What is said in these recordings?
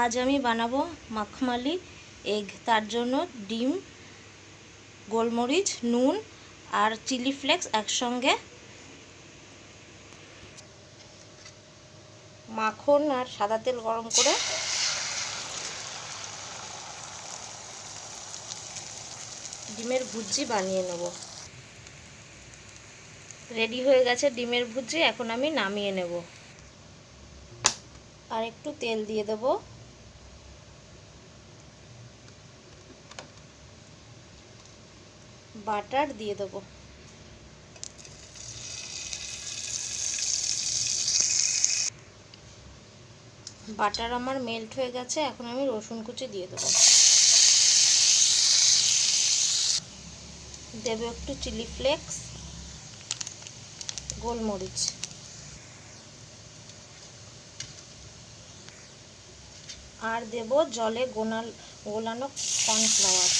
আজ আমি বানাবো মাখমালি এগ। তার জন্য ডিম, গোলমরিচ, নুন আর চিলি ফ্লেক্স একসঙ্গে মাখন আর সাদা তেল গরম করে ডিমের ভুজি বানিয়ে নেব। রেডি হয়ে গেছে ডিমের ভুজি এখন আমি নামিয়ে নেব। আর একটু তেল দিয়ে দেব। বাটার দিয়ে দেবো। বাটার আমার মেল্ট হয়ে গেছে, এখন আমি রসুন কুচি দিয়ে দেবো। দেব একটু চিলি ফ্লেক্স গোলমরিচ। আর দেব জলে গোনাল, গোলানো কর্নফ্লাওয়ার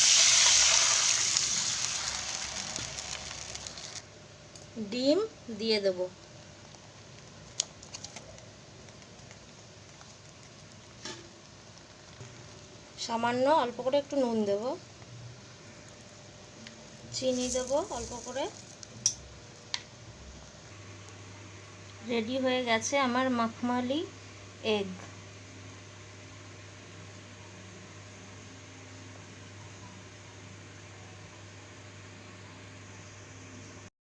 ডিম দিয়ে দেব। সামান্য অল্প করে একটু নুন দেব। চিনি দেব অল্প করে। রেডি হয়ে গেছে আমার মাখমালি এগ।